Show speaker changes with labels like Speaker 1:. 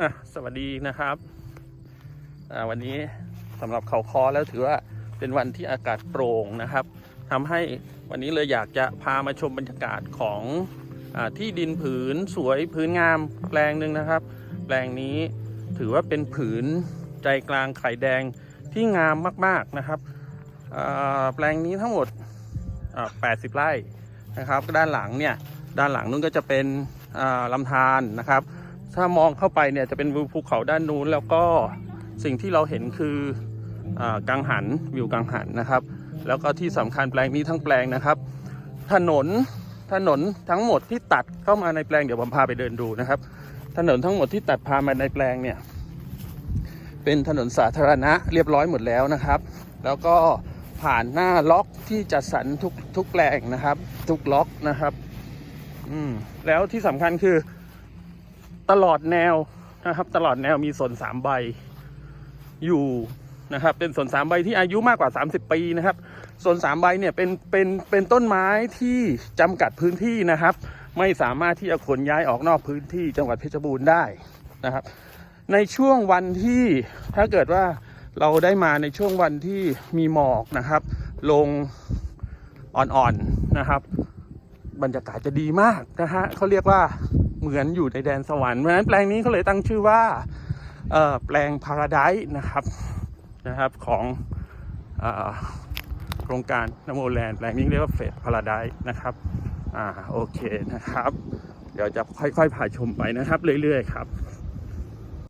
Speaker 1: อะสวัสดีนะครับอ่าวันนี้สำหรับเขาคอแล้วถือว่าเป็นวันที่อากาศโปร่งนะครับทำให้วันนี้เลยอยากจะพามาชมบรรยากาศของอาที่ดินผืนสวยผืนงามแปลงหนึ่งนะครับ แปลงนี้ถือว่าเป็นผืนใจกลางไข่แดงที่งามมากๆนะครับอ่าแปลงนี้ทั้งหมดอ่า80 ไร่นะครับ ด้านหลังเนี่ยด้านหลังนู้นก็จะเป็นอ่าลำธารนะครับ ถ้ามองเข้าไปเนี่ยจะเป็นวิวภูเขาด้านนู้น แล้วก็สิ่งที่เราเห็นคืออากังหันวิวกังหันนะครับ แล้วก็ที่สำคัญแปลงนี้ทั้งแปลงนะครับ ถนนถนนทั้งหมดที่ตัดเข้ามาในแปลงเดี๋ยวผมพาไปเดินดูนะครับ ถนนทั้งหมดที่ตัดพามาในแปลงเนี่ยเป็นถนนสาธารณะเรียบร้อยหมดแล้วนะครับ แล้วก็ผ่านหน้าล็อกที่จัดสรรทุกทุกแปลงนะครับ ทุกล็อกนะครับ อืมแล้วที่สำคัญคือ ตลอดแนวนะครับ ตลอดแนวมีสนสามใบอยู่นะครับ เป็นสนสามใบที่อายุมากกว่า 30 ปีนะครับสนสามใบเนี่ยเป็นเป็นเป็นต้นไม้ที่จำกัดพื้นที่นะครับ ไม่สามารถที่จะขนย้ายออกนอกพื้นที่จังหวัดเพชรบูรณ์ได้นะครับ ในช่วงวันที่ถ้าเกิดว่าเราได้มาในช่วงวันที่มีหมอกนะครับ ลงอ่อนๆนะครับ บรรยากาศจะดีมากนะฮะเขาเรียกว่า เหมือนอยู่ในแดนสวรรค์เพราะฉะนั้นแปลงนี้เขาเลยตั้งชื่อว่าเอ่อแปลงพาราไดซ์นะครับนะครับของโครงการนโมแลนด์แปลงนี้เรียกว่าเฟสพาราไดซ์นะครับอ่าโอเคนะครับ เดี๋ยวจะค่อยๆพาชมไปนะครับเรื่อยๆครับ